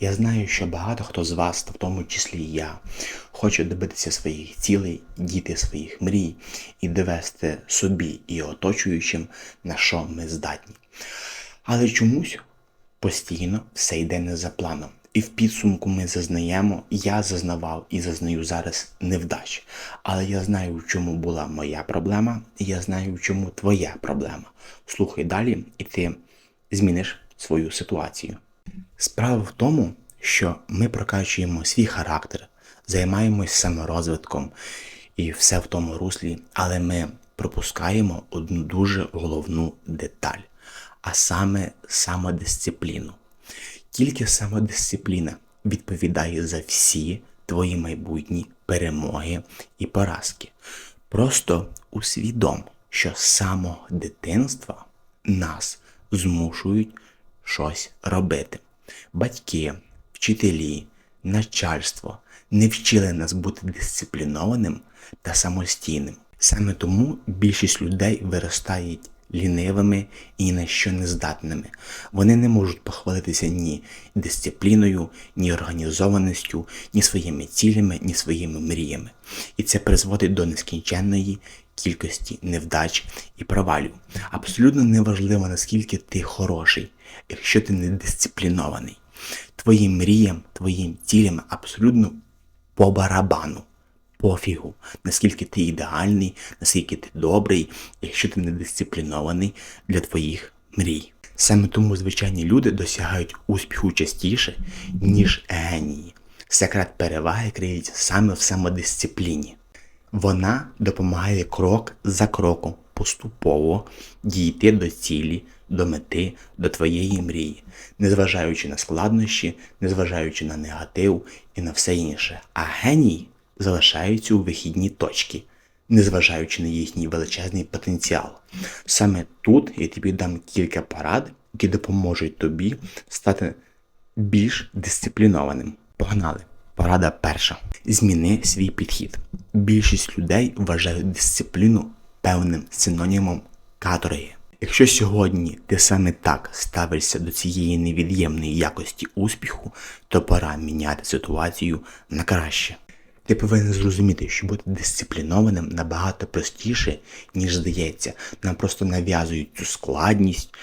Я знаю, що багато хто з вас, в тому числі і я, хоче добитися своїх цілей, діти своїх мрій і довести собі і оточуючим, на що ми здатні. Але чомусь постійно все йде не за планом. І в підсумку ми зазнаємо, я зазнавав і зазнаю зараз невдач. Але я знаю, в чому була моя проблема, і я знаю, в чому твоя проблема. Слухай далі, і ти зміниш свою ситуацію. Справа в тому, що ми прокачуємо свій характер, займаємось саморозвитком і все в тому руслі, але ми пропускаємо одну дуже головну деталь, а саме самодисципліну. Тільки самодисципліна відповідає за всі твої майбутні перемоги і поразки. Просто усвідом, що з самого дитинства нас змушують щось робити. Батьки, вчителі, начальство не вчили нас бути дисциплінованим та самостійним. Саме тому більшість людей виростають лінивими і ні на що не здатними. Вони не можуть похвалитися ні дисципліною, ні організованістю, ні своїми цілями, ні своїми мріями. І це призводить до нескінченної кількості невдач і провалів. Абсолютно неважливо, наскільки ти хороший, якщо ти не дисциплінований. Твоїм мріям, твоїм цілям абсолютно по барабану пофігу, наскільки ти ідеальний, наскільки ти добрий, якщо ти не дисциплінований для твоїх мрій. Саме тому звичайні люди досягають успіху частіше, ніж генії. Секрет переваги криється саме в самодисципліні. Вона допомагає крок за кроком поступово дійти до цілі, до мети, до твоєї мрії, незважаючи на складнощі, незважаючи на негатив і на все інше. А геній залишаються у вихідні точки, незважаючи на їхній величезний потенціал. Саме тут я тобі дам кілька порад, які допоможуть тобі стати більш дисциплінованим. Погнали! Порада перша. Зміни свій підхід. Більшість людей вважають дисципліну певним синонімом каторги. Якщо сьогодні ти саме так ставишся до цієї невід'ємної якості успіху, то пора міняти ситуацію на краще. Ти повинен зрозуміти, що бути дисциплінованим набагато простіше, ніж здається. Нам просто нав'язують цю складність,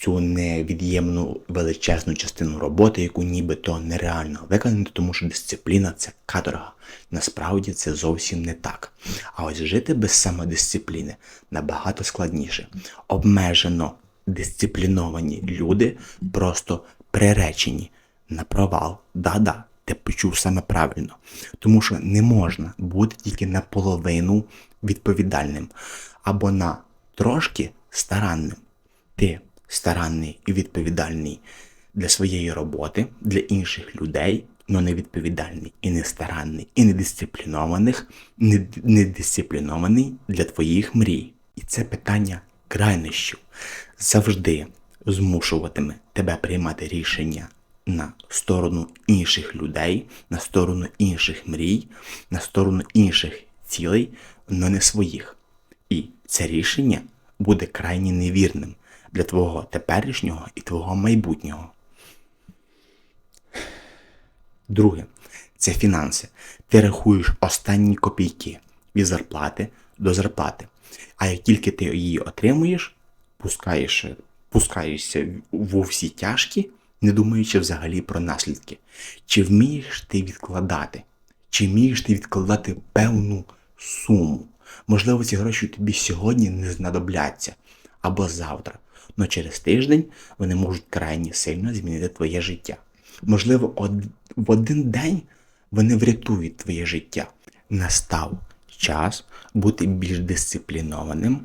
цю невід'ємну величезну частину роботи, яку нібито нереально виконати, тому що дисципліна це каторга. Насправді це зовсім не так. А ось жити без самодисципліни набагато складніше. Обмежено дисципліновані люди просто приречені на провал. Да-да, ти почув саме правильно. Тому що не можна бути тільки наполовину відповідальним або на трошки старанним. Ти старанний і відповідальний для своєї роботи, для інших людей, але не відповідальний і не старанний, і не дисциплінованих, не, не дисциплінований для твоїх мрій. І це питання крайнощів завжди змушуватиме тебе приймати рішення на сторону інших людей, на сторону інших мрій, на сторону інших цілей, але не своїх. І це рішення буде крайні невірним для твого теперішнього і твого майбутнього. Друге, це фінанси. Ти рахуєш останні копійки від зарплати до зарплати. А як тільки ти її отримуєш, пускаєш, пускаєшся в всі тяжкі, не думаючи взагалі про наслідки. Чи вмієш ти відкладати? Чи вмієш ти відкладати певну суму? Можливо, ці гроші тобі сьогодні не знадобляться або завтра, але через тиждень вони можуть крайні сильно змінити твоє життя. Можливо, од... в один день вони врятують твоє життя. Настав час бути більш дисциплінованим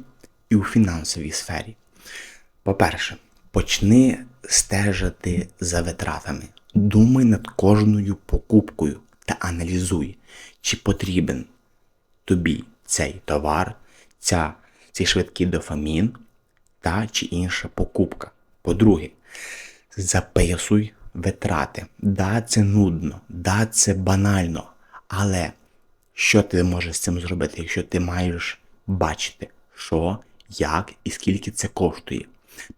і у фінансовій сфері. По-перше, почни стежити за витратами. Думай над кожною покупкою та аналізуй, чи потрібен тобі цей товар, ця, цей швидкий дофамін та чи інша покупка. По-друге, записуй витрати. Да, це нудно, да, це банально. Але що ти можеш з цим зробити, якщо ти маєш бачити, що, як і скільки це коштує?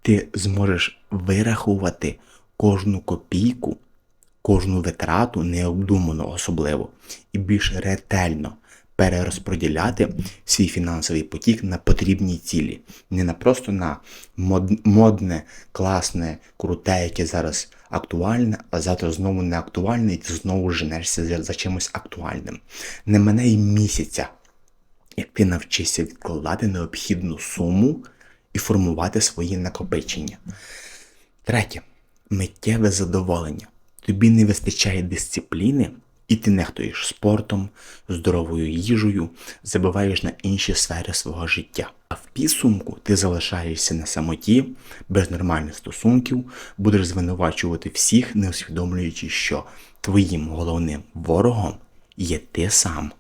Ти зможеш вирахувати кожну копійку, кожну витрату необдумано особливо і більш ретельно перерозподіляти свій фінансовий потік на потрібні цілі, не на просто на модне, класне, круте, яке зараз актуальне, а завтра знову не актуальне, і ти знову женешся за, чимось актуальним. Не мене й місяця, як ти навчишся відкладати необхідну суму і формувати свої накопичення. Третє миттєве задоволення. Тобі не вистачає дисципліни, і ти нехтуєш спортом, здоровою їжею, забиваєш на інші сфери свого життя. А в підсумку ти залишаєшся на самоті, без нормальних стосунків, будеш звинувачувати всіх, не усвідомлюючи, що твоїм головним ворогом є ти сам.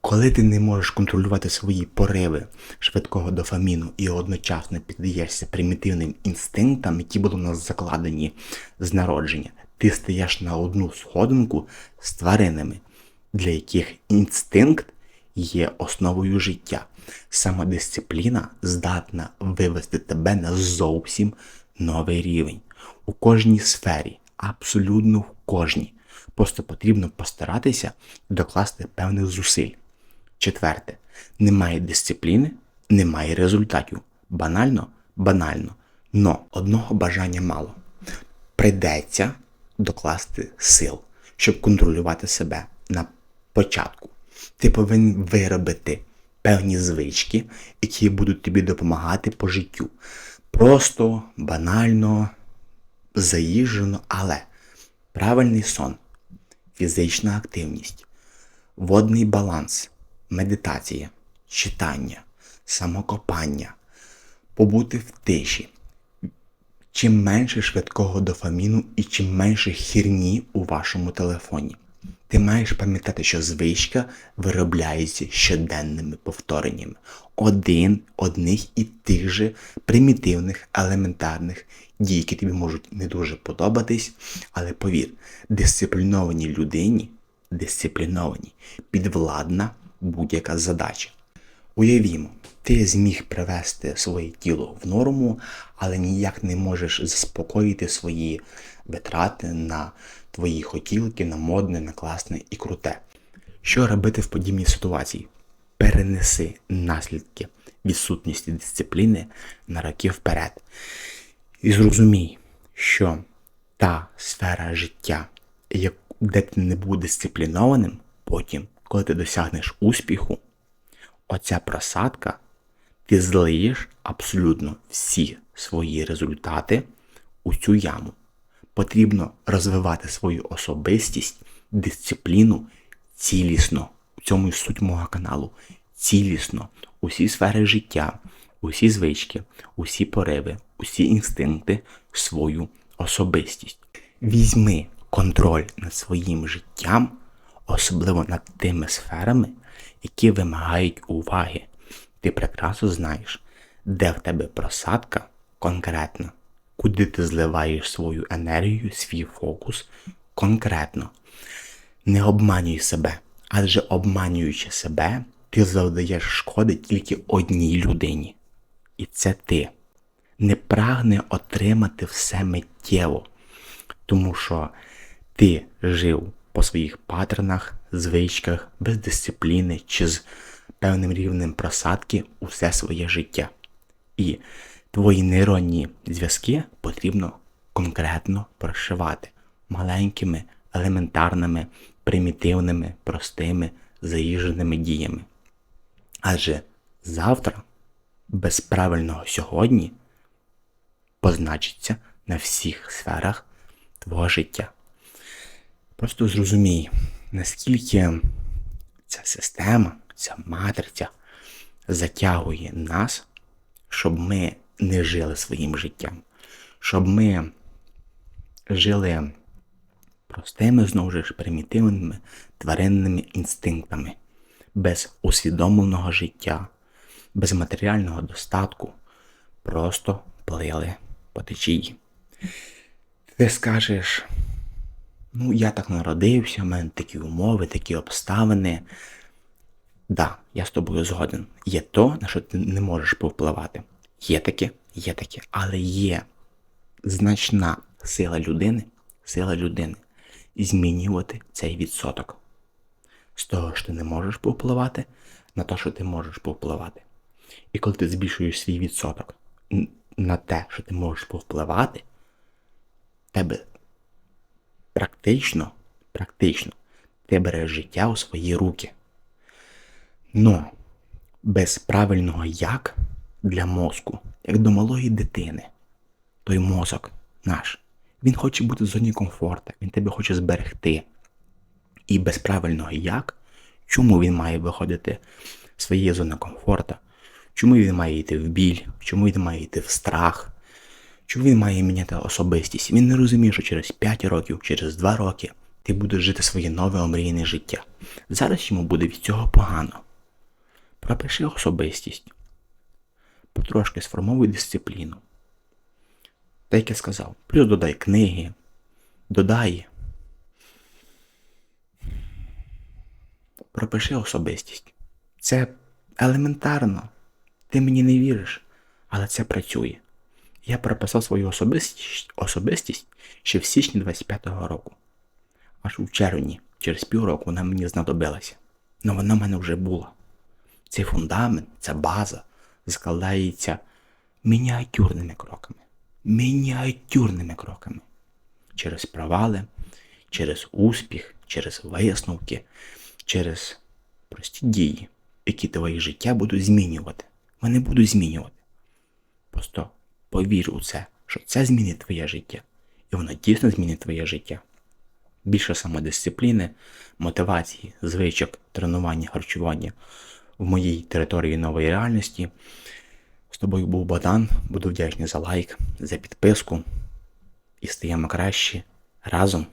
Коли ти не можеш контролювати свої пориви швидкого дофаміну і одночасно піддаєшся примітивним інстинктам, які були у нас закладені з народження, ти стаєш на одну сходинку з тваринами, для яких інстинкт є основою життя. Самодисципліна здатна вивести тебе на зовсім новий рівень у кожній сфері, абсолютно в кожній. Просто потрібно постаратися і докласти певних зусиль. Четверте, немає дисципліни, немає результатів. Банально, банально. Но одного бажання мало. Придеться докласти сил, щоб контролювати себе на початку. Ти повинен виробити певні звички, які будуть тобі допомагати по життю. Просто, банально, заїжджено, але правильний сон, фізична активність, водний баланс, медитація, читання, самокопання, побути в тиші. Чим менше швидкого дофаміну і чим менше хірні у вашому телефоні. Ти маєш пам'ятати, що звичка виробляється щоденними повтореннями один одних і тих же примітивних, елементарних дій, які тобі можуть не дуже подобатись, але повір, дисциплінованій людині, дисциплінованій, підвладна будь-яка задача. Уявімо, ти зміг привести своє тіло в норму, але ніяк не можеш заспокоїти свої витрати на твої хотілки, на модне, на класне і круте. Що робити в подібній ситуації? Перенеси наслідки відсутності дисципліни на роки вперед. І зрозумій, що та сфера життя, де ти не був дисциплінованим, потім, коли ти досягнеш успіху, оця просадка, ти злиєш абсолютно всі свої результати у цю яму. Потрібно розвивати свою особистість, дисципліну цілісно. У цьому і суть мого каналу. Цілісно. Усі сфери життя, усі звички, усі пориви, усі інстинкти, свою особистість. Візьми контроль над своїм життям, особливо над тими сферами, які вимагають уваги. Ти прекрасно знаєш, де в тебе просадка конкретно, куди ти зливаєш свою енергію, свій фокус конкретно. Не обманюй себе, адже обманюючи себе, ти завдаєш шкоди тільки одній людині. І це ти. Не прагне отримати все миттєво, тому що ти жив по своїх паттернах, звичках, без дисципліни чи з певним рівнем просадки усе своє життя. І твої нейронні зв'язки потрібно конкретно прошивати маленькими, елементарними, примітивними, простими, заїждженими діями. Адже завтра, без правильного сьогодні, позначиться на всіх сферах твого життя. Просто зрозумій, наскільки ця система, ця матриця затягує нас, щоб ми не жили своїм життям, щоб ми жили простими, знову ж примітивними тваринними інстинктами, без усвідомленого життя, без матеріального достатку, просто плили по течії. Ти скажеш, ну я так народився, в мене такі умови, такі обставини. Да, я з тобою згоден. Є то, на що ти не можеш повпливати. Є таке, є таке, але є значна сила людини, сила людини, змінювати цей відсоток. З того, що ти не можеш повпливати, на те, що ти можеш повпливати. І коли ти збільшуєш свій відсоток на те, що ти можеш повпливати, тебе практично, практично, ти береш життя у свої руки. Но без правильного як для мозку, як до малої дитини, той мозок наш, він хоче бути в зоні комфорту, він тебе хоче зберегти. І без правильного як, чому він має виходити з своєї зони комфорту, чому він має йти в біль, чому він має йти в страх, чому він має міняти особистість. Він не розуміє, що через 5 років, через 2 роки ти будеш жити своє нове омріяне життя. Зараз йому буде від цього погано. Пропиши особистість. Потрошки сформовуй дисципліну. Та як я сказав, плюс додай книги, додай. Пропиши особистість. Це елементарно. Ти мені не віриш, але це працює. Я прописав свою особистість, особистість ще в січні 25-го року. Аж у червні, через півроку, вона мені знадобилася. Но вона в мене вже була. Цей фундамент, ця база складається мініатюрними кроками. Мініатюрними кроками. Через провали, через успіх, через висновки, через прості дії, які твоє життя будуть змінювати. Вони будуть змінювати. Просто повір у це, що це змінить твоє життя. І воно дійсно змінить твоє життя. Більше самодисципліни, мотивації, звичок, тренування, харчування в моїй території нової реальності. З тобою був Богдан. Буду вдячний за лайк, за підписку. І стаємо краще разом.